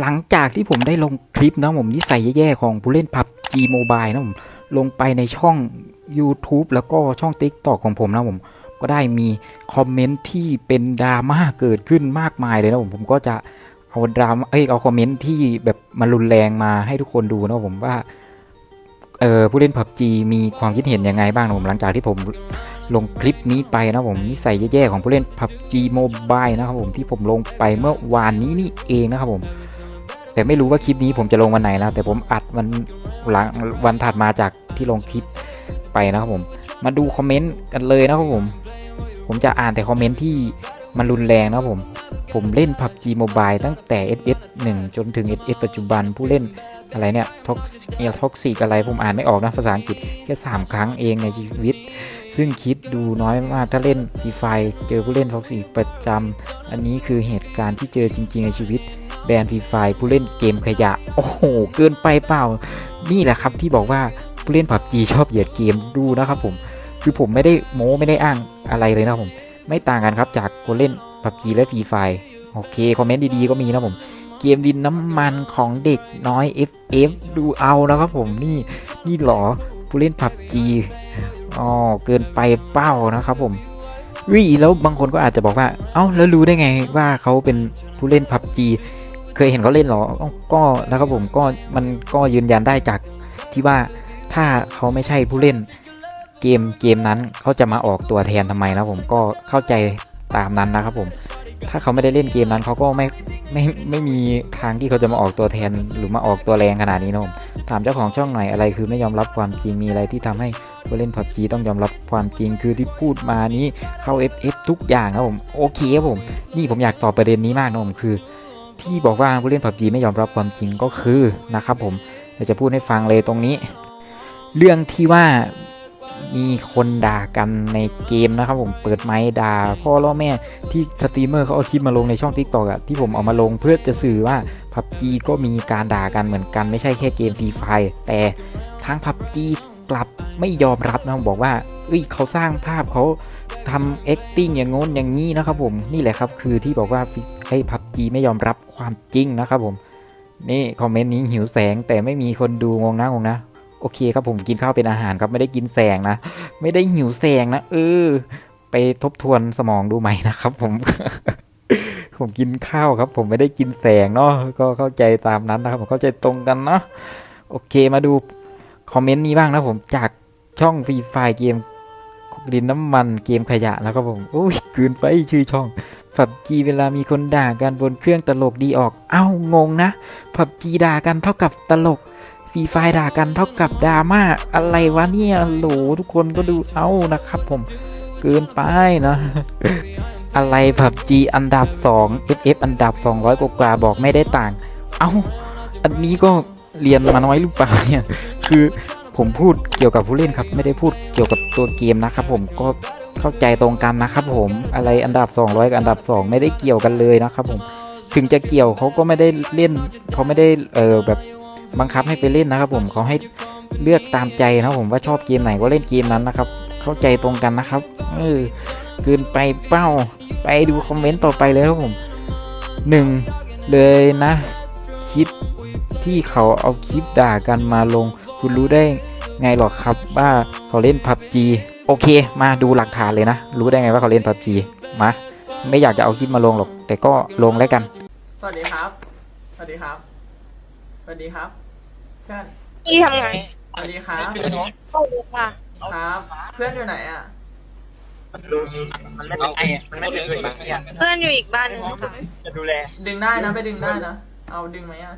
หลังจากที่ผมได้ลงคลิปนะผมนิสัยแย่ๆของผู้เล่น PUBG Mobile นะผมลงไปในช่อง YouTube แล้วก็ช่อง TikTok ของผมนะผมก็ได้มีคอมเมนต์ที่เป็นดราม่าเกิดขึ้นมากมายเลยนะผมผมก็จะเอาดราม่าเอ้ยเอาคอมเมนต์ที่แบบมันรุนแรงมาให้ทุกคนดูนะผมว่าเออผู้เล่น PUBG มีความคิดเห็นยังไงบ้างนะผมหลังจากที่ผมลงคลิปนี้ไปนะผมนิสัยแย่ๆของผู้เล่น PUBG Mobile นะครับผมที่ผมลงไปเมื่อวานนี้นี่เองนะครับผม แต่ไม่รู้ว่าคลิปนี้ผมจะลงวันไหนนะแต่ผมอัดวันหลังวันถัดมาจากที่ลงคลิปไปนะครับผม มาดูคอมเมนต์กันเลยนะครับผม ผมจะอ่านแต่คอมเมนต์ที่มันรุนแรงนะครับผม ผมเล่น PUBG Mobile ตั้งแต่ SS 1 จนถึง SS ปัจจุบันผู้เล่นอะไรเนี่ยท็อกเอลท็อกซิกอะไรผมอ่านไม่ออกนะภาษาอังกฤษแค่ 3 ครั้งเองในชีวิต ซึ่งคิดดูน้อยมากถ้าเล่นฟรีไฟเจอผู้เล่นท็อกซิกประจำอันนี้คือเหตุการณ์ที่เจอจริง ๆ ในชีวิต แบนฟรีไฟผู้เล่นเกมขยะ โอ้โห เกินไปเปล่า นี่แหละครับที่บอกว่าผู้เล่น PUBG ชอบเหยียดเกมดูนะครับผม คือผมไม่ได้โม้ไม่ได้อ้างอะไรเลยนะผม ไม่ต่างกันครับจากคนเล่น PUBG และฟรีไฟโอเค คอมเมนต์ดีๆก็มีนะผม เกมดินน้ำมันของเด็กน้อย FF ดูเอานะครับผมนี่นี่หรอผู้เล่น PUBG อ๋อเกินไปเป้านะครับผมวิแล้วบางคนก็อาจจะบอกว่า เอ้าแล้วรู้ได้ไงว่าเขาเป็นผู้เล่น PUBG เคยเห็นเขาเล่นเหรอก็นะครับผมก็มันก็ยืนยันได้จากที่ว่าถ้าเขาไม่ใช่ผู้เล่นเกมเกมนั้นเขาจะมาออกตัวแทนทำไมนะผมก็เข้าใจตามนั้นนะครับผม ถ้าเขาไม่ได้เล่นเกมนั้นเขาก็ไม่ไม่ไม่มีทางที่เขาจะมาออกตัวแทนหรือมาออกตัวแรงขนาดนี้นะผมถามเจ้าของช่องหน่อยอะไรคือไม่ยอมรับความจริงมีอะไรที่ทำให้ผู้เล่น PUBG ต้องยอมรับความจริงคือที่พูดมานี้เข้า FF ทุกอย่างครับผมโอเคครับผม นี่ผมอยากตอบประเด็นนี้มากนะผมคือ ที่บอกว่าผู้เล่น PUBG ไม่ยอมรับความจริงก็คือนะครับผมเดี๋ยวจะพูดให้ฟังเลยตรงนี้ เรื่องที่ว่ามีคนด่ากันในเกมนะครับผมเปิดไมค์ด่าพ่อล่อแม่ที่สตรีมเมอร์เขาเอาคลิปมาลงในช่อง TikTok อะที่ผมเอามาลงเพื่อจะสื่อว่า PUBG ก็มีการด่ากันเหมือนกันไม่ใช่แค่เกมฟรีไฟแต่ทาง PUBG กลับไม่ยอมรับนะบอกว่า เอ้ยเขาสร้างภาพเขาทำ acting อย่างงน้นอย่างนี้นะครับผมนี่แหละครับคือที่บอกว่าให้ PUBG ไม่ยอมรับความจริงนะครับผมนี่คอมเมนต์นี้หิวแสงแต่ไม่มีคนดูงงนะงงนะโอเคครับผมกินข้าวเป็นอาหารครับไม่ได้กินแสงนะ ไม่ได้หิวแสงนะเออไปทบทวนสมองดูใหม่นะครับ ผม ผมกินข้าวครับ ผมไม่ได้กินแสงเนาะก็เข้าใจตามนั้นนะครับผมเข้าใจตรงกันเนาะโอเคมาดูคอมเมนต์นี้บ้างนะผมจากช่องฟรีไฟเกม ดินน้ำมันเกมขยะนะครับผมโอ้ยเกินไปชื่อช่องผับจีเวลามีคนด่ากันบนเครื่องตลกดีออก เอ้างงนะผับจีด่ากันเท่ากับตลกฟรีไฟด่ากันเท่ากับดราม่าอะไรวะเนี่ยโหลทุกคนก็ดูเอานะครับผมเกินไปนะ อะไรผับจีอันดับ 2 FF อันดับ 200 กว่าๆบอกไม่ได้ต่าง เอาอันนี้ก็เรียนมาน้อยหรือเปล่าเนี่ย คือ ผมพูดเกี่ยวกับผู้เล่นครับ ไม่ได้พูดเกี่ยวกับตัวเกมนะครับ ผมก็เข้าใจตรงกันนะครับ ผมอะไรอันดับ 200กับอันดับ 2 ไม่ได้เกี่ยวกันเลยนะครับ ผมถึงจะเกี่ยวเขาก็ไม่ได้เล่นเขาไม่ได้เออแบบบังคับให้ไปเล่นนะครับ ผมเขาให้เลือกตามใจนะผมว่าชอบเกมไหนก็เล่นเกมนั้นนะครับ เข้าใจตรงกันนะครับเออเกินไปเป้าไปดูคอมเมนต์ต่อไปเลยครับผมหนึ่งเลยนะคิดที่เขาเอาคลิปด่ากันมาลง คุณรู้ได้ ไงหรอครับว่าเขาเล่นพับจีโอเค มาดูหลักฐานเลยนะ รู้ได้ไงว่าเขาเล่นพับจีมา ไม่อยากจะเอาคลิปมาลงหรอก แต่ก็ลงแล้วกัน สวัสดีครับ สวัสดีครับ สวัสดีครับเพื่อนพี่ทำไงสวัสดีครับ โอ้ค่ะครับ เพื่อนอยู่ไหนอะ มันไม่เป็นไอ้อะมันไม่เป็นอื่นบางอย่างเพื่อนอยู่อีกบ้านหนึงค่ะจะดูแลดึงได้นะไปดึงได้นะ เอาดึงไหมอะ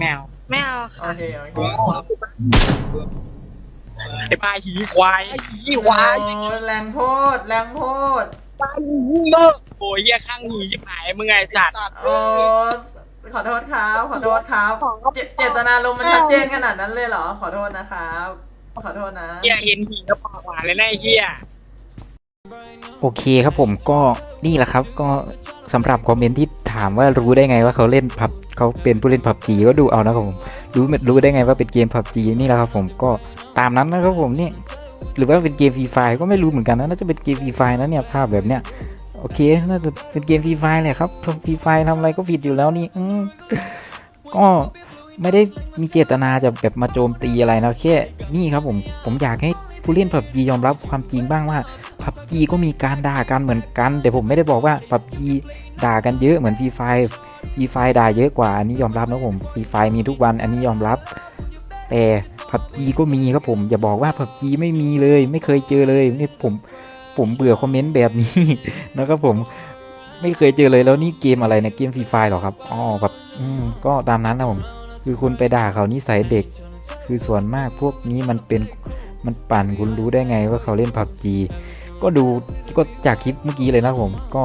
แมว ไม่เอาโอค่ะเคโอเคไอ้ปลาหีควายหีควายโอ้แรงโพดแรงโพดปลาหีเลิกโอ้ยเหี้ยข้างหีชิบหายมึงไงสัตว์โอ้ขอโทษครับขอโทษครับ เจเจตนาลมณ์มันชัดเจนขนาดนั้นเลยเหรอ ขอโทษนะครับ ขอโทษนะ เหี้ยเห็นหีก็ปากหวานเลยนะไอ้เหี้ย โอเคครับผมก็นี่แหละครับก็สำหรับคอมเมนต์ที่ ถามว่ารู้ได้ไงว่าเขาเล่นพับเขาเป็นผู้เล่นพับจีก็ดูเอานะครับผมรู้รู้ได้ไงว่าเป็นเกมพับจีนี่แหละครับผมก็ตามนั้นนะครับผมนี่หรือว่าเป็นเกมฟรีไฟก็ไม่รู้เหมือนกันนะน่าจะเป็นเกมฟรีไฟนะเนี่ยภาพแบบเนี้ยโอเคน่าจะเป็นเกมฟรีไฟแหละครับฟรีไฟทำอะไรก็ผิดอยู่แล้วนี่อืก็ไม่ได้มีเจตนาจะแบบมาโจมตีอะไรนะแค่นี่ครับผมผมอยากให้ ผู้เล่นผับจียอมรับความจริงบ้างว่าผับจีก็มีการด่ากันเหมือนกัน แต่ผมไม่ได้บอกว่าผับจีด่ากันเยอะเหมือนฟรีไฟฟรีไฟด่าเยอะกว่าอันนี้ยอมรับนะผมฟรีไฟมีทุกวันอันนี้ยอมรับ แต่ผับจีก็มีครับผมอย่าบอกว่าผับจีไม่มีเลย ไม่เคยเจอเลยนี่ผมผมเบื่อคอมเมนต์แบบนี้นะครับผมไม่เคยเจอเลยแล้วนี่เกมอะไรเนี่ยเกมฟรีไฟหรอครับอ๋อแบบอืมก็ตามนั้นนะผม คือคุณไปด่าเขานิสัยเด็ก คือส่วนมากพวกนี้มันเป็น มันปั่นคุณรู้ได้ไงว่าเขาเล่นผับจีก็ดูก็จากคลิปเมื่อกี้เลยนะผมก็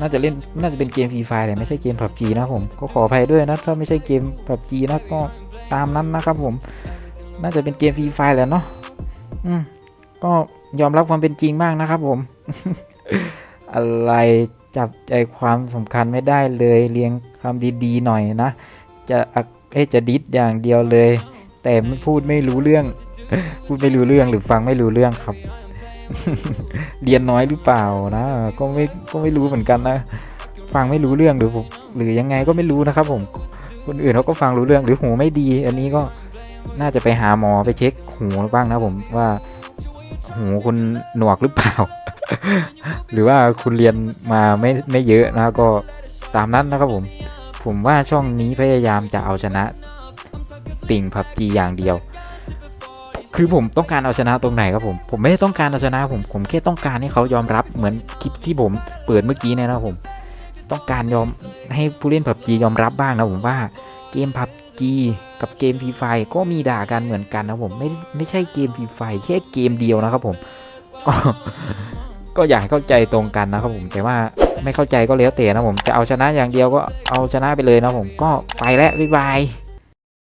น่าจะเล่นน่าจะเป็นเกมฟรีไฟแต่ไม่ใช่เกมผับจีนะผมก็ขออภัยด้วยนะถ้าไม่ใช่เกมผับจีนะก็ตามนั้นนะครับผม น่าจะเป็นเกมฟรีไฟแหล้วเนาะอืมก็ยอมรับความเป็นจริงบ้างนะครับผม อะไรจับใจความสำคัญไม่ได้เลยเรียงคำดีๆหน่อยนะ จะเอ้จะดิดอย่างเดียวเลย แต่ไม่พูดไม่รู้เรื่อง พูดไม่รู้เรื่องหรือฟังไม่รู้เรื่องครับ เรียนน้อยหรือเปล่านะ ก็ไม่ก็ไม่รู้เหมือนกันนะ ฟังไม่รู้เรื่องหรือผมหรือยังไงก็ไม่รู้นะครับ ผม คนอื่นเขาก็ฟังรู้เรื่องหรือหูไม่ดี อันนี้ก็น่าจะไปหาหมอไปเช็คหูบ้างนะผมว่าหูคุณหนวกหรือเปล่า หรือว่าคุณเรียนมาไม่ไม่เยอะนะก็ตามนั้นนะครับผม ผมว่าช่องนี้พยายามจะเอาชนะติ่งพับจีอย่างเดียว คือผมต้องการเอาชนะตรงไหนครับผม ผมไม่ได้ต้องการเอาชนะผม ผมแค่ต้องการให้เขายอมรับเหมือนคลิปที่ผมเปิดเมื่อกี้เนี่ยนะครับผม ต้องการยอมให้ผู้เล่นพับจียอมรับบ้างนะผมว่าเกมพับจีกับเกมฟรีไฟก็มีด่ากันเหมือนกันนะผมไม่ไม่ใช่เกมฟรีไฟแค่เกมเดียวนะครับผม ก็ก็อยากให้เข้าใจตรงกันนะครับผมแต่ว่าไม่เข้าใจก็แล้วแต่นะผมจะเอาชนะอย่างเดียวก็เอาชนะไปเลยนะผมก็ไปแล้วบ๊ายบาย